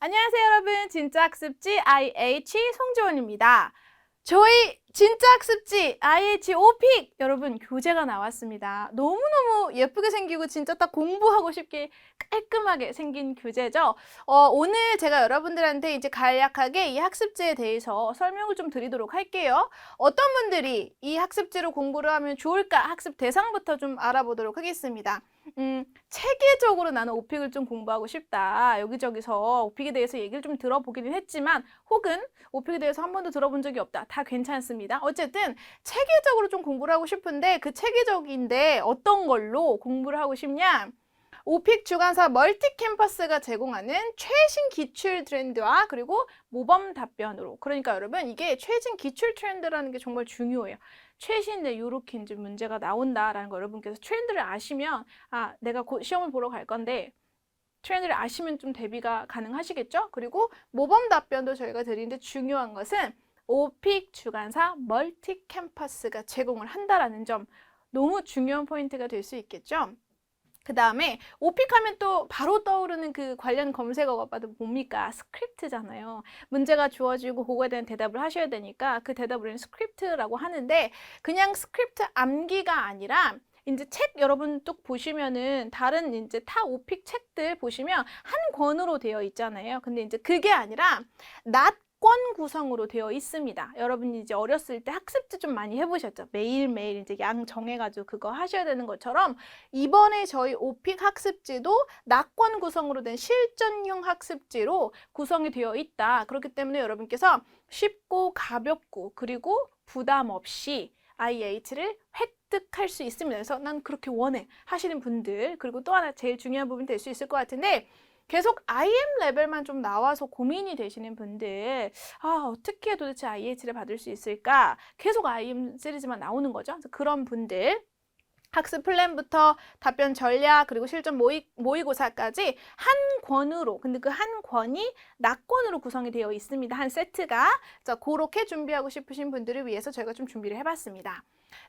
안녕하세요 여러분 진짜 학습지 IH 송지원입니다. 저희 진짜 학습지 IH 오픽 여러분 교재가 나왔습니다. 너무너무 예쁘게 생기고 진짜 딱 공부하고 싶게 깔끔하게 생긴 교재죠. 어, 오늘 제가 여러분들한테 이제 간략하게 이 학습지에 대해서 설명을 좀 드리도록 할게요. 어떤 분들이 이 학습지로 공부를 하면 좋을까 학습 대상부터 좀 알아보도록 하겠습니다. 음, 체계적으로 나는 오픽을 좀 공부하고 싶다. 여기저기서 오픽에 대해서 얘기를 좀 들어보기는 했지만 혹은 오픽에 대해서 한 번도 들어본 적이 없다. 다 괜찮습니다. 어쨌든 체계적으로 좀 공부를 하고 싶은데 그 체계적인데 어떤 걸로 공부를 하고 싶냐? 오픽 주간사 멀티 캠퍼스가 제공하는 최신 기출 트렌드와 그리고 모범 답변으로. 그러니까 여러분 이게 최신 기출 트렌드라는 게 정말 중요해요. 최신의 요렇게 이제 문제가 나온다라는 거 여러분께서 트렌드를 아시면 아 내가 곧 시험을 보러 갈 건데 트렌드를 아시면 좀 대비가 가능하시겠죠? 그리고 모범 답변도 저희가 드리는데 중요한 것은 오픽 주간사 멀티 캠퍼스가 제공을 한다라는 점 너무 중요한 포인트가 될 수 있겠죠? 그 다음에 오픽하면 또 바로 떠오르는 그 관련 검색어가 봐도 뭡니까? 스크립트잖아요. 문제가 주어지고 그거에 대한 대답을 하셔야 되니까 그 대답을 스크립트라고 하는데 그냥 스크립트 암기가 아니라 이제 책 여러분 쭉 보시면은 다른 이제 타 오픽 책들 보시면 한 권으로 되어 있잖아요. 근데 이제 그게 아니라 낫 권 구성으로 되어 있습니다. 여러분이 이제 어렸을 때 학습지 좀 많이 해보셨죠? 매일매일 이제 양 정해가지고 그거 하셔야 되는 것처럼 이번에 저희 오픽 학습지도 낙권 구성으로 된 실전형 학습지로 구성이 되어 있다. 그렇기 때문에 여러분께서 쉽고 가볍고 그리고 부담 없이 IH를 획득할 수 있습니다. 그래서 난 그렇게 원해 하시는 분들 그리고 또 하나 제일 중요한 부분이 될 수 있을 것 같은데 계속 IM 레벨만 좀 나와서 고민이 되시는 분들 아 어떻게 도대체 IH를 받을 수 있을까 계속 IM 시리즈만 나오는 거죠. 그런 분들 학습 플랜부터 답변 전략 그리고 실전 모의, 모의고사까지 한 권으로 근데 그 한 권이 낙권으로 구성이 되어 있습니다. 한 세트가 자 그렇게 준비하고 싶으신 분들을 위해서 저희가 좀 준비를 해봤습니다.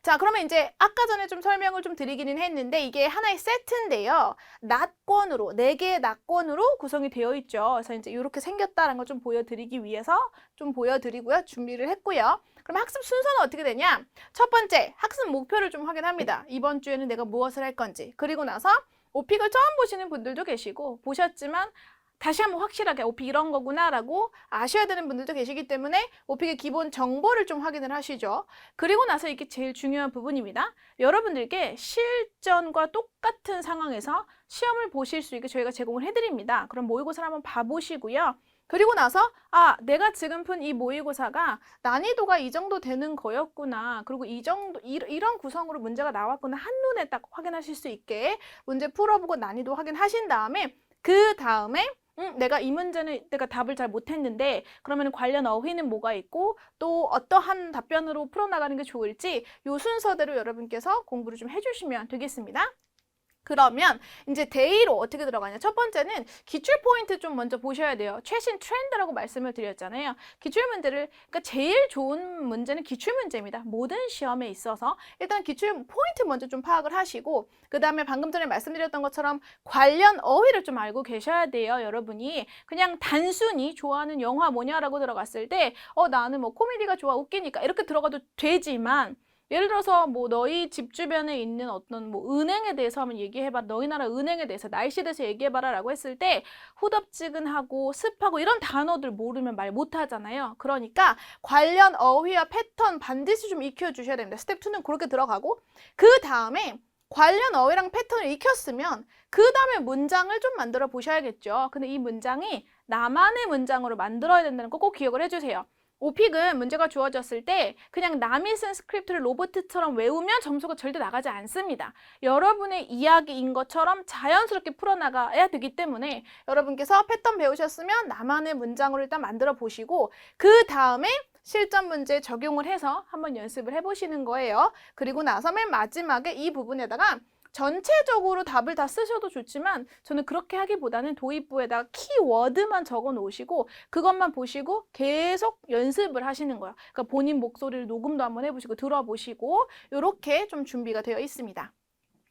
자 그러면 이제 아까 전에 좀 설명을 좀 드리기는 했는데 이게 하나의 세트인데요. 낙권으로 네 개의 낙권으로 구성이 되어 있죠. 그래서 이제 이렇게 생겼다는 걸 좀 보여드리기 위해서 좀 보여드리고요. 준비를 했고요. 그럼 학습 순서는 어떻게 되냐? 첫 번째, 학습 목표를 좀 확인합니다. 이번 주에는 내가 무엇을 할 건지. 그리고 나서 오픽을 처음 보시는 분들도 계시고 보셨지만 다시 한번 확실하게 오픽 이런 거구나라고 아셔야 되는 분들도 계시기 때문에 오픽의 기본 정보를 좀 확인을 하시죠. 그리고 나서 이게 제일 중요한 부분입니다. 여러분들께 실전과 똑같은 상황에서 시험을 보실 수 있게 저희가 제공을 해드립니다. 그럼 모의고사를 한번 봐보시고요. 그리고 나서 아 내가 지금 푼 이 모의고사가 난이도가 이 정도 되는 거였구나 그리고 이 정도 이, 이런 구성으로 문제가 나왔구나 한눈에 딱 확인하실 수 있게 문제 풀어보고 난이도 확인하신 다음에 그 다음에 음, 내가 이 문제는 내가 답을 잘 못했는데 그러면 관련 어휘는 뭐가 있고 또 어떠한 답변으로 풀어나가는 게 좋을지 요 순서대로 여러분께서 공부를 좀 해주시면 되겠습니다. 그러면 이제 데이로 어떻게 들어가냐? 첫 번째는 기출 포인트 좀 먼저 보셔야 돼요. 최신 트렌드라고 말씀을 드렸잖아요. 기출 문제를 그러니까 제일 좋은 문제는 기출 문제입니다. 모든 시험에 있어서 일단 기출 포인트 먼저 좀 파악을 하시고 그다음에 방금 전에 말씀드렸던 것처럼 관련 어휘를 좀 알고 계셔야 돼요. 여러분이 그냥 단순히 좋아하는 영화 뭐냐라고 들어갔을 때 어 나는 뭐 코미디가 좋아 웃기니까 이렇게 들어가도 되지만 예를 들어서 뭐 너희 집 주변에 있는 어떤 뭐 은행에 대해서 한번 얘기해봐. 너희 나라 은행에 대해서 날씨에 대해서 얘기해봐라 라고 했을 때 후덥지근하고 습하고 이런 단어들 모르면 말 못하잖아요. 그러니까 관련 어휘와 패턴 반드시 좀 익혀주셔야 됩니다. 스텝 2는 그렇게 들어가고 그 다음에 관련 어휘랑 패턴을 익혔으면 그 다음에 문장을 좀 만들어 보셔야겠죠. 근데 이 문장이 나만의 문장으로 만들어야 된다는 거 꼭 기억을 해주세요. 오픽은 문제가 주어졌을 때 그냥 남이 쓴 스크립트를 로봇처럼 외우면 점수가 절대 나가지 않습니다. 여러분의 이야기인 것처럼 자연스럽게 풀어나가야 되기 때문에 여러분께서 패턴 배우셨으면 나만의 문장으로 일단 만들어 보시고 그 다음에 실전 문제 적용을 해서 한번 연습을 해보시는 거예요. 그리고 나서 맨 마지막에 이 부분에다가 전체적으로 답을 다 쓰셔도 좋지만 저는 그렇게 하기보다는 도입부에다가 키워드만 적어 놓으시고 그것만 보시고 계속 연습을 하시는 거예요. 그러니까 본인 목소리를 녹음도 한번 해보시고 들어보시고 이렇게 좀 준비가 되어 있습니다.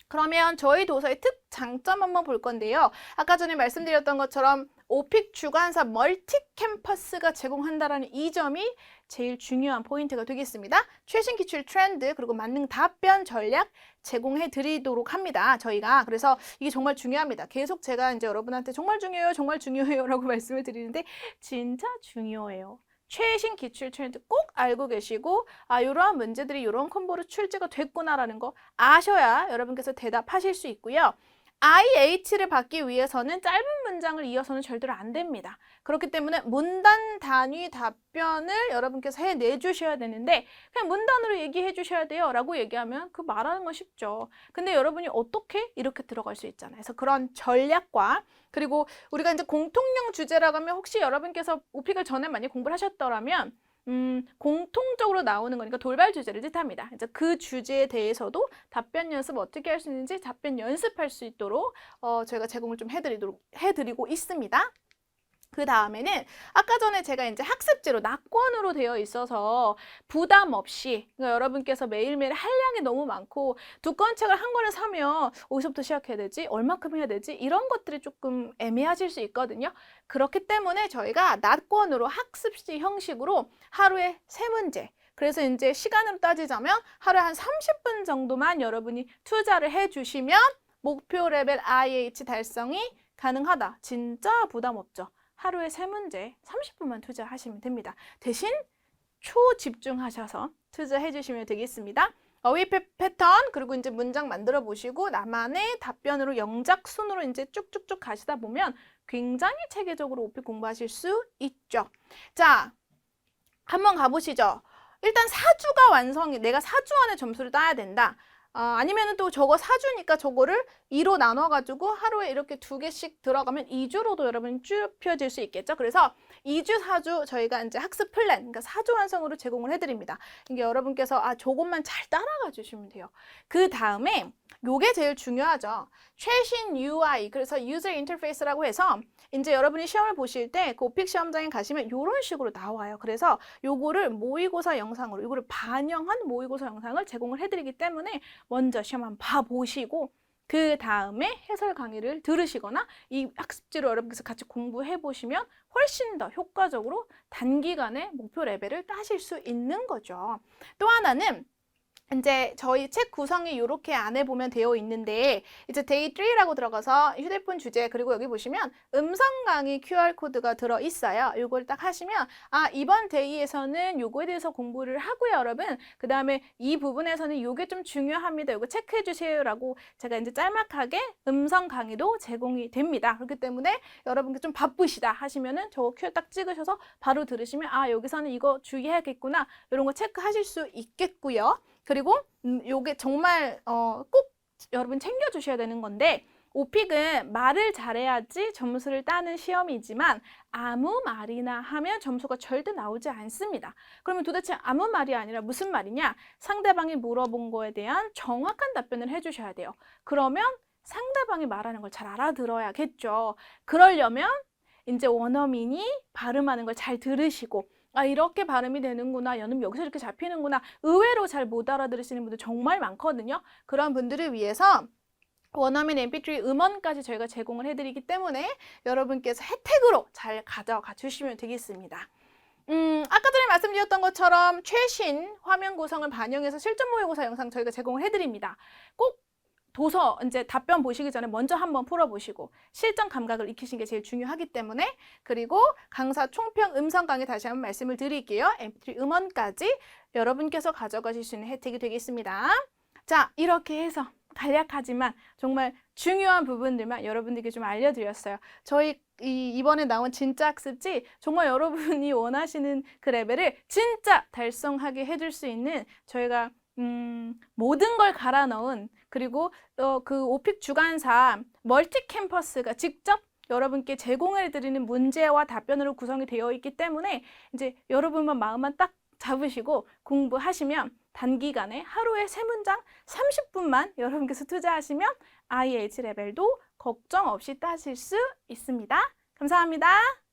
그러면 저희 도서의 특 장점 한번 볼 건데요. 아까 전에 말씀드렸던 것처럼 오픽 주관사 멀티 캠퍼스가 제공한다라는 이 점이 제일 중요한 포인트가 되겠습니다. 최신 기출 트렌드 그리고 만능 답변 전략 제공해 드리도록 합니다. 저희가 그래서 이게 정말 중요합니다. 계속 제가 이제 여러분한테 정말 중요해요, 정말 중요해요라고 말씀을 드리는데 진짜 중요해요. 최신 기출 트렌드 꼭 알고 계시고 아 이러한 문제들이 이런 콤보로 출제가 됐구나라는 거 아셔야 여러분께서 대답하실 수 있고요. IH를 받기 위해서는 짧은 문장을 이어서는 절대로 안 됩니다. 그렇기 때문에 문단 단위 답변을 여러분께서 해내 주셔야 되는데 그냥 문단으로 얘기해 주셔야 돼요 라고 얘기하면 그 말하는 건 쉽죠. 근데 여러분이 어떻게 이렇게 들어갈 수 있잖아요. 그래서 그런 전략과 그리고 우리가 이제 공통령 주제라고 하면 혹시 여러분께서 오픽을 전에 많이 공부를 하셨더라면 음, 공통적으로 나오는 거니까 돌발 주제를 뜻합니다. 이제 그 주제에 대해서도 답변 연습 어떻게 할 수 있는지 답변 연습할 수 있도록 어, 저희가 제공을 좀 해드리도록 해드리고 있습니다. 그 다음에는 아까 전에 제가 이제 학습지로 낙권으로 되어 있어서 부담 없이 그러니까 여러분께서 매일매일 한량이 너무 많고 두꺼운 책을 한 권을 사면 어디서부터 시작해야 되지? 얼마큼 해야 되지? 이런 것들이 조금 애매하실 수 있거든요. 그렇기 때문에 저희가 낙권으로 학습지 형식으로 하루에 세 문제 그래서 이제 시간으로 따지자면 하루에 한 30분 정도만 여러분이 투자를 해주시면 목표 레벨 IH 달성이 가능하다. 진짜 부담 없죠. 하루에 세 문제 30분만 투자하시면 됩니다. 대신 초집중하셔서 투자해 주시면 되겠습니다. 어휘 패- 패턴 그리고 이제 문장 만들어 보시고 나만의 답변으로 영작 순으로 이제 쭉쭉쭉 가시다 보면 굉장히 체계적으로 오피 공부하실 수 있죠. 자, 한번 가보시죠. 일단 사주가 완성이 내가 사주 안에 점수를 따야 된다. 어, 아니면은 또 저거 사주니까 저거를 2로 나눠가지고 하루에 이렇게 두 개씩 들어가면 2주로도 여러분 좁혀질 수 있겠죠. 그래서 2주, 4주 저희가 이제 학습 플랜, 그러니까 사주 완성으로 제공을 해드립니다. 이게 여러분께서 아, 저것만 잘 따라가 주시면 돼요. 그 다음에 요게 제일 중요하죠. 최신 UI, 그래서 유저 인터페이스라고 해서 이제 여러분이 시험을 보실 때그 오픽 시험장에 가시면 이런 식으로 나와요. 그래서 요거를 모의고사 영상으로, 요거를 반영한 모의고사 영상을 제공을 해드리기 때문에 먼저 시험 한번 봐보시고 그 다음에 해설 강의를 들으시거나 이 학습지로 여러분께서 같이 공부해 보시면 훨씬 더 효과적으로 단기간에 목표 레벨을 따실 수 있는 거죠. 또 하나는 이제 저희 책 구성이 이렇게 안에 보면 되어 있는데 이제 데이 3라고 들어가서 휴대폰 주제 그리고 여기 보시면 음성 강의 QR 코드가 들어 있어요. 이걸 딱 하시면 아 이번 데이에서는 요거에 대해서 공부를 하고요, 여러분. 그 다음에 이 부분에서는 요게 좀 중요합니다. 요거 체크해 주세요라고 제가 이제 짤막하게 음성 강의도 제공이 됩니다. 그렇기 때문에 여러분께 좀 바쁘시다 하시면은 저거 QR 딱 찍으셔서 바로 들으시면 아 여기서는 이거 주의해야겠구나 이런 거 체크하실 수 있겠고요. 그리고 음, 요게 정말 어, 꼭 여러분 챙겨 주셔야 되는 건데 오픽은 말을 잘해야지 점수를 따는 시험이지만 아무 말이나 하면 점수가 절대 나오지 않습니다. 그러면 도대체 아무 말이 아니라 무슨 말이냐? 상대방이 물어본 거에 대한 정확한 답변을 해주셔야 돼요. 그러면 상대방이 말하는 걸 잘 알아들어야겠죠. 그러려면 이제 원어민이 발음하는 걸 잘 들으시고 아 이렇게 발음이 되는구나. 연음 여기서 이렇게 잡히는구나. 의외로 잘 못 알아들으시는 분들 정말 많거든요. 그런 분들을 위해서 원어민 mp3 음원까지 저희가 제공을 해드리기 때문에 여러분께서 혜택으로 잘 가져가 주시면 되겠습니다. 음, 아까 전에 말씀드렸던 것처럼 최신 화면 구성을 반영해서 실전 모의고사 영상 저희가 제공을 해드립니다. 꼭 도서 이제 답변 보시기 전에 먼저 한번 풀어보시고 실전 감각을 익히신 게 제일 중요하기 때문에 그리고 강사 총평 음성 강의 다시 한번 말씀을 드릴게요. mp3 음원까지 여러분께서 가져가실 수 있는 혜택이 되겠습니다. 자 이렇게 해서 간략하지만 정말 중요한 부분들만 여러분들께 좀 알려드렸어요. 저희 이, 이번에 나온 진짜 학습지 정말 여러분이 원하시는 그 레벨을 진짜 달성하게 해줄 수 있는 저희가 음, 모든 걸 갈아 넣은 그리고 어, 그 오픽 주간사 멀티 캠퍼스가 직접 여러분께 제공해 드리는 문제와 답변으로 구성이 되어 있기 때문에 이제 여러분만 마음만 딱 잡으시고 공부하시면 단기간에 하루에 세 문장 30분만 여러분께서 투자하시면 IH 레벨도 걱정 없이 따실 수 있습니다. 감사합니다.